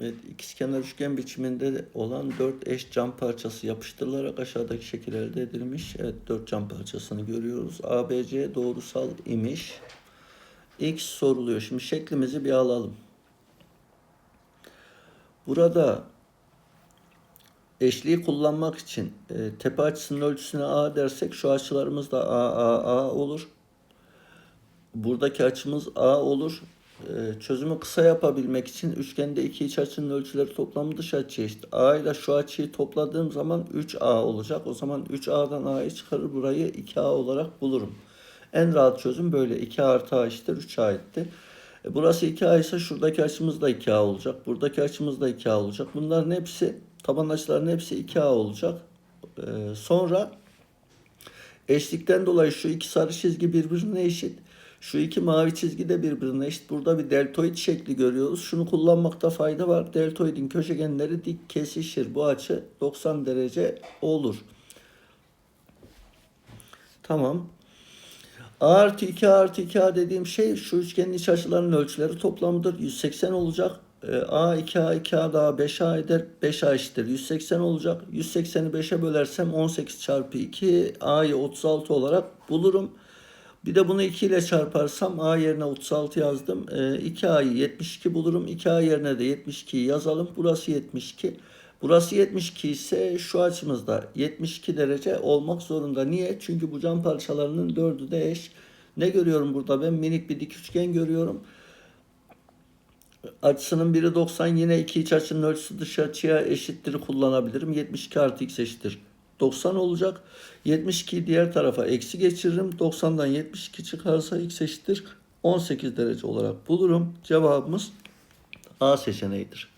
Evet, ikizkenar üçgen biçiminde olan dört eş cam parçası yapıştırılarak aşağıdaki şekil elde edilmiş. Evet, dört cam parçasını görüyoruz. ABC doğrusal imiş. X soruluyor. Şimdi şeklimizi bir alalım. Burada eşliği kullanmak için e, tepe açısının ölçüsüne A dersek şu açılarımız da A, A, A olur. Buradaki açımız A olur. Ee, çözümü kısa yapabilmek için üçgende iki iç açının ölçüleri toplamı dış açıya eşit. A ile şu açıyı topladığım zaman 3A olacak. O zaman 3A'dan A'yı çıkarır burayı 2A olarak bulurum. En rahat çözüm böyle. 2 artı A eşittir 3A etti. E, burası 2A ise şuradaki açımız da 2A olacak. Buradaki açımız da 2A olacak. Bunların hepsi taban açıların hepsi 2A olacak. Ee, sonra eşlikten dolayı şu iki sarı çizgi birbirine eşit. Şu iki mavi çizgi de birbirine eşit. Burada bir deltoid şekli görüyoruz. Şunu kullanmakta fayda var. Deltoidin köşegenleri dik kesişir. Bu açı 90 derece olur. Tamam. A artı 2 artı 2A dediğim şey şu üçgenin iç açılarının ölçüleri toplamıdır. 180 olacak. Ee, A 2A 2A daha 5A eder. 5A eşittir. 180 olacak. 180'i 5'e bölersem 18 çarpı 2 A'yı 36 olarak bulurum. Bir de bunu 2 ile çarparsam A yerine 36 yazdım. Ee, 2A'yı 72 bulurum. 2A yerine de 72'yi yazalım. Burası 72. Burası 72 ise şu açımızda 72 derece olmak zorunda. Niye? Çünkü bu cam parçalarının dördü de eş. Ne görüyorum burada ben? Minik bir dik üçgen görüyorum. Açısının biri 90 yine iki iç açının ölçüsü dış açıya eşittir kullanabilirim. 72 artı x eşittir. 90 olacak. 72'yi diğer tarafa eksi geçiririm. 90'dan 72 çıkarsa x eşittir 18 derece olarak bulurum. Cevabımız A seçeneğidir.